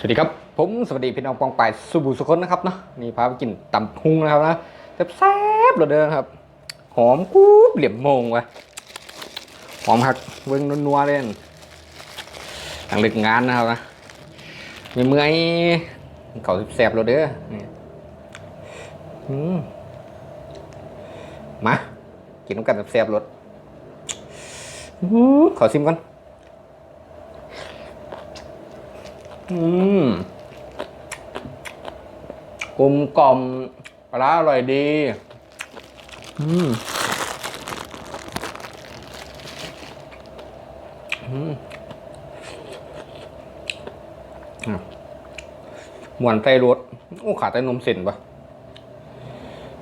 สวัสดีครับผมสวัสดีพี่น้องปองปายสุบุสุคนนะครับเนาะนี่พาไปกินตำพุงนะครับนะแซ่บๆเหลือเดินครับ หอมกรูบเหลี่ยมมงวะหอมหักเวิ้งนัวเล่นหลังเลิกงานนะครับนะมีเมื่อยเขาแซ่บเหลือเด้อนี่มากินน้ำกันแซ่บๆรสขอซิมก่อน อืมกลมกล่อมปลาอร่อยดี อืมอืมหมวนไส้รสโอ้ขาดแต่นมเส้นปะ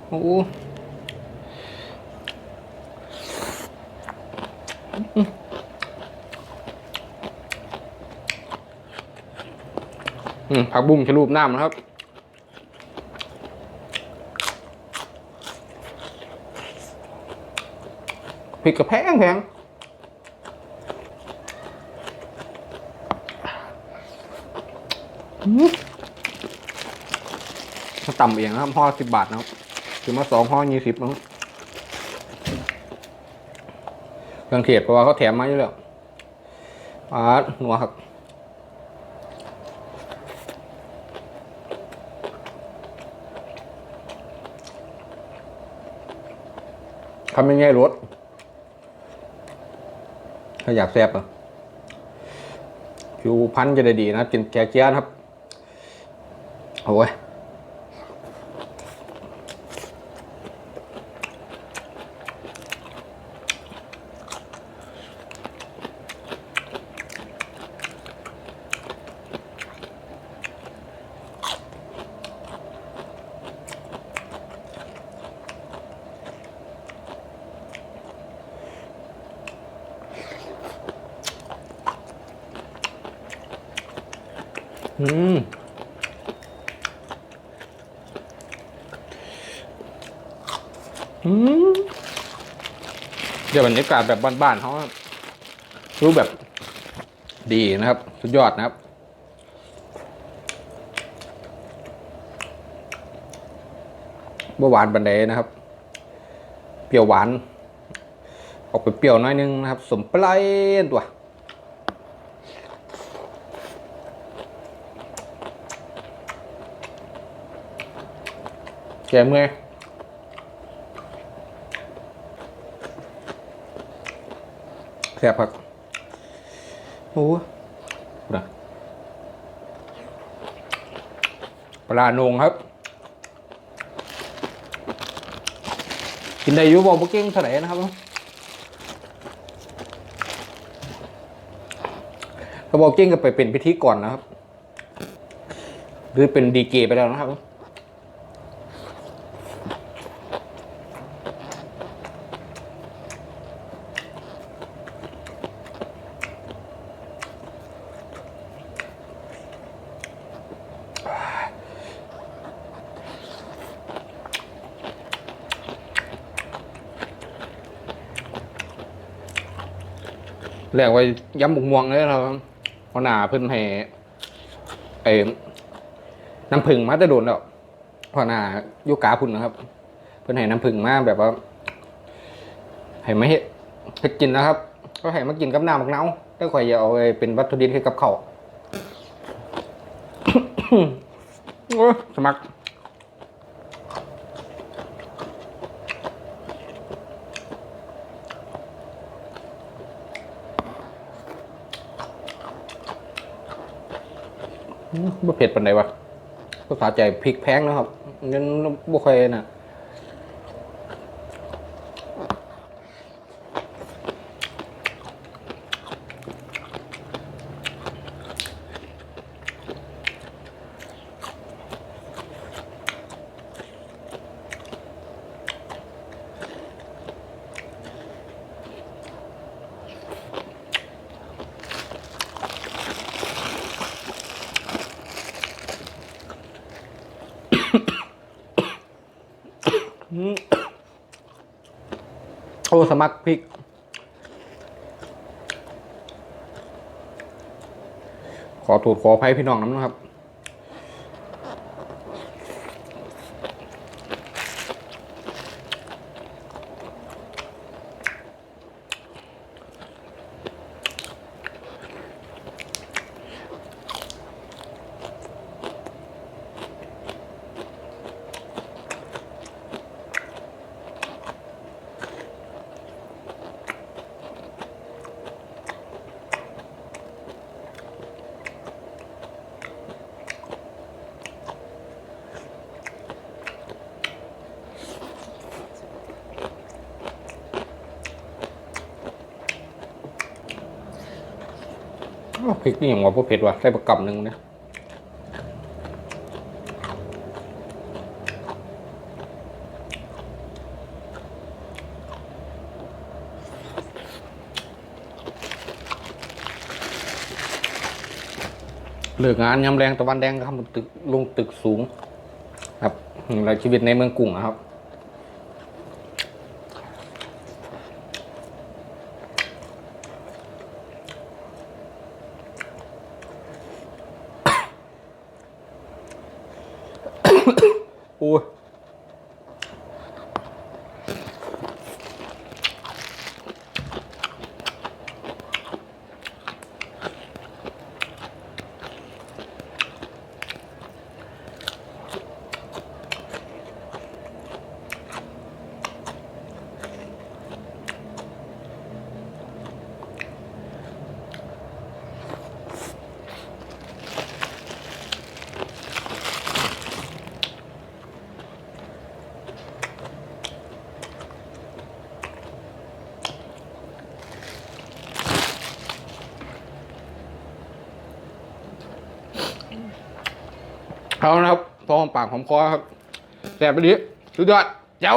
โอ้อืมอืม ผักบุ้งชะลูปน้ำนะครับ พริกกระแพงแพงถ้าต่ำเองนะครับห่อสิบบาทนะครับถือมาสองห่อยี่สิบนะครับเครื่องเทศเพราะว่าเขาแถมมาอยู่แล้วอ่าหนัวครับ ทำยังไงรสถ้าอยากแซ่บอะผิวพันธ์จะได้ดีนะกินแกเจียนะครับ โอ้ย อืมอืมเดี๋ยวบรรยากาศแบบบ้านๆเขารู้แบบดีนะครับ สุดยอดนะครับเมื่อหวานบันไดนะครับ เปรี้ยวหวาน ออกไปเปรี้ยวน้อยนึงนะครับ สมปลายตัว แกเมื่อยแซ่บครับโอ้นะปลาโหนงครับ กินได้อยู่บอกบ่เก่งเท่าไหร่นะครับถ้าบอกเก่งก็ไปเป็นพิธีก่อนนะครับ หรือเป็นดีเกไปแล้วนะครับ เรียกว่าย้ำบุกม่วงเลยครับเพราะหนาเพิ่นให้ไอ้น้ำผึ้งมาจะโดนแล้วเพราะหนายุกาพุ่นนะครับ เพิ่นให้น้ำผึ้งมาแบบว่าให้ไม่เฮ็ดเฮ็ดกินนะครับก็ให้มากินกับน้ำมักเน่าแต่ข่อยอย่าเอาไปเป็นวัตถุดิบให้กับเขาสมัคร บ่เผ็ดปานใดวะภาษาใจพริกแพงนะครับงั้นบ่ค่อยน่ะ โอ้สมัครพริก ขอถูดขออภัยพี่น้องน้ำนะครับ ริกนี่อย่างว่าพวกเผ็ดว่ะใส่ประกับหนึ่งเนี่ยเลิกงานยำแรงตะวันแดงครับตึกลงตึกสูง ครับนี่แหละชีวิตในเมืองกรุงอะครับ โเอานะครับพอหอมปากหอมคอครับแสบไปดิสุดยอดเจ้า